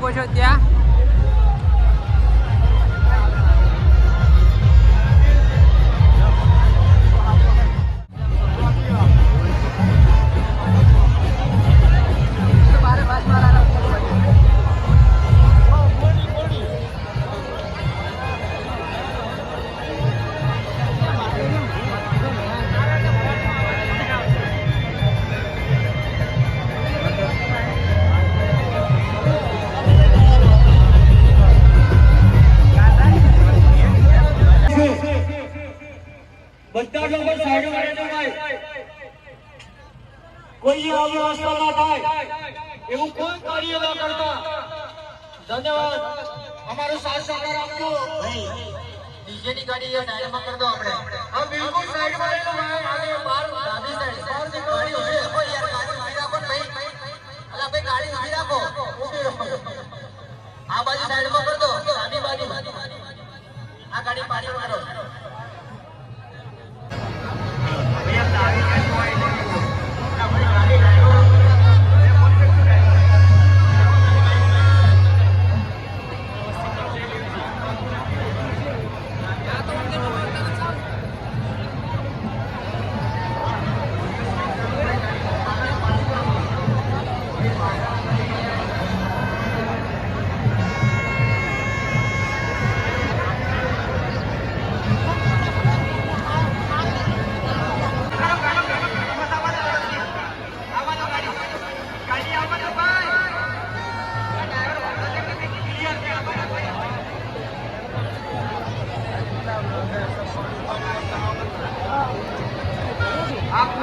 过去，姐 બધા લોકો સાઈડ રહેજો ભાઈ કોઈ ના થાય. એવું કોઈ કાર્ય ના કરતા. ધન્યવાદ. અમારો સાથ સહકાર આપજો. ડીજે ની ગાડી ડાયરામાં કરી દો આપણે. હા બિલકુલ સાઈડમાં રહેજો ભાઈ. આગે બાર ડાબી સાઈડ. બારથી ગાડી ઊભી રાખો યાર ગાડી ઊભી રાખો ભાઈ. અલા ભાઈ ગાડી ઊભી રાખો. આ બાજુ સાઈડમાં કરી દો. ડાબી બાજુ. આ ગાડી પાડી મારો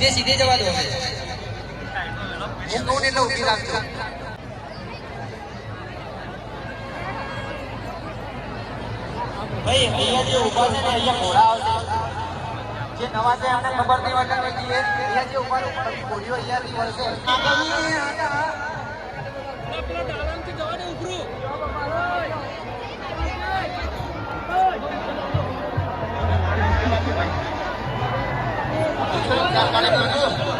સીધે સીધે જવા દો હવે. હું કહું એટલે ઊભી રાખજો ભાઈ અહીંયા જે ઊભા છે ને અહીંયા ઘોડા આવશે. જે નવા છે એમને ખબર નહીં હોય અહીંયા જે ઊભા ઉપર ઘોડીઓ અહીંયાથી વળશે টাকা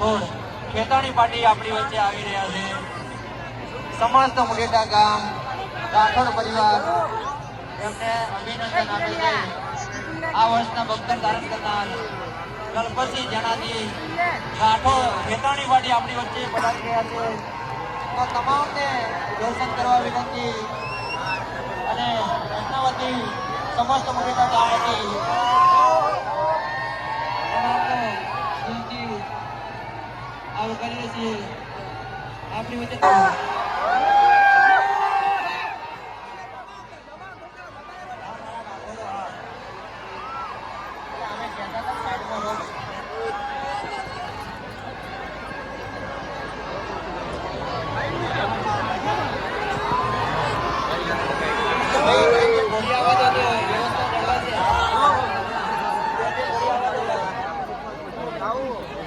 જણાજી ખેતાણી પાર્ટી આપણી વચ્ચે આવી રહ્યા છે. સમસ્ત મુડેટા ગામ, રાઠોડ પરિવાર, એમને અભિનંદન આપે છે. આ વર્ષના ભક્તર ધારણ કરનાર ગણપતસિંહ જણાજી રાઠોડ ખેતાણી પાર્ટી આપણી વચ્ચે પધારી રહ્યા છે. તો તમામને દર્શન કરવા વિનંતી અને એમના વતી સમસ્ત મુડેટા ગામ વતી તમામનો દિલથી આવકારીએ છીએ આપણી વચ્ચે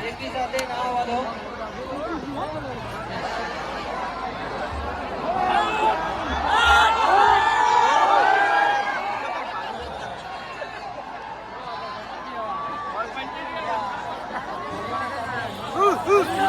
એકી સાથે ના આવવા દો એની પાછળ જે મિત્રો ઊભા છે ને, એ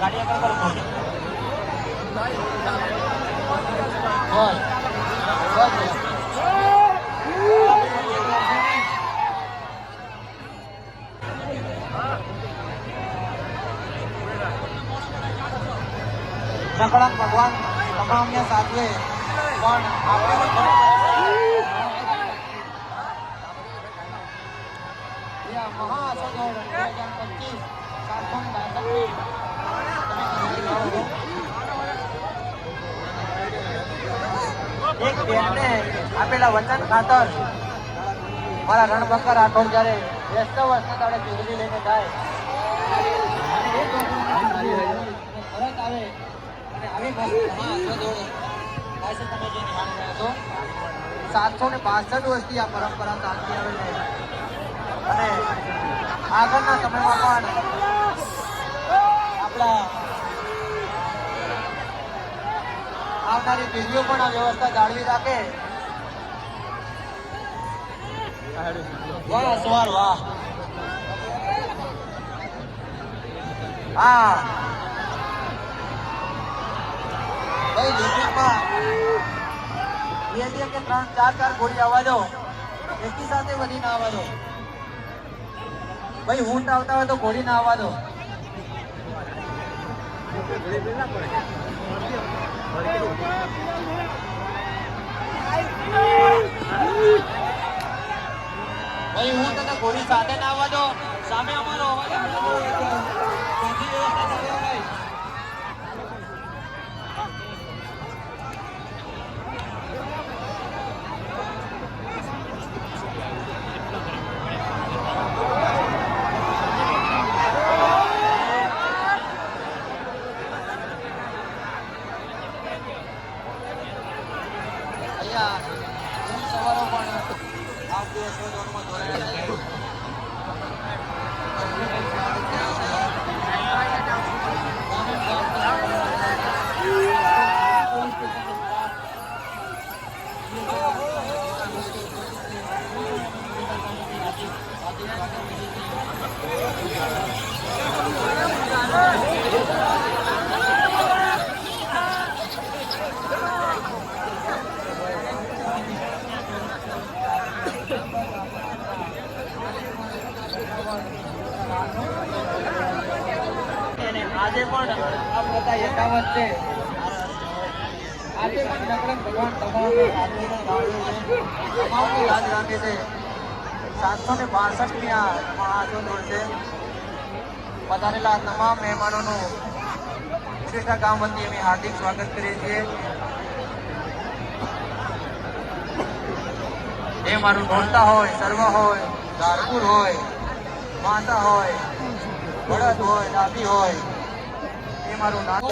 ગાડી આગળ કરો સકળાન ભગવાન તમામને સાચવે પણ આપણે મહાસદોડ બે હજાર પચીસ બાસઠની એક બેનને આપેલા વચન ખાતર મારા રણબંકર રાઠોડ જ્યારે વ્યસ્ત વર્ષને દાડે ચૂંટણી લઈને જાય પરત આવે. સાતસો ને બાસઠ વર્ષથી આ પરંપરા ચાલતી આવે છે અને આગળના સમયમાં પણ આપણા આવનારી પેઢીઓ પણ આ વ્યવસ્થા જાળવી રાખે વાહ સવાર વાહ હા ત્રણ, ચાર ચાર ગોળી આવવા દો. આવવા દો. ભાઈ, ઊંટ આવતા હોય તો ઘોડી ના આવવા દો. ભાઈ હું તને ઘોડી સાથે ના આવવા દો. સામે અમારો અવાજ સંભળાતો હોય તો ત્યાંથી વ્યવસ્થા ચાલવા ભાઈ અહીંયા ઊંટ સવારો પણ આ બે શોધવામાં જોડાયા છે અને આજે પણ આ પ્રથા યથાવત છે આજે પણ નકરંગ ભગવાન તમામને સાધુને લાવ્યો છે તમામને યાદ રાખે છે. સાતસો ને બાસઠમી આ મહાઆંદોલન છે. પધારેલા તમામ મહેમાનોનું શ્રેષ્ઠ ગામ વતી અમે હાર્દિક સ્વાગત કરીએ છીએ. એ મારું ઢોલતા હોય, સર્વ હોય, ધારપુર હોય, માતા હોય બળદ હોય ડાબી હોય, એ મારું નામ.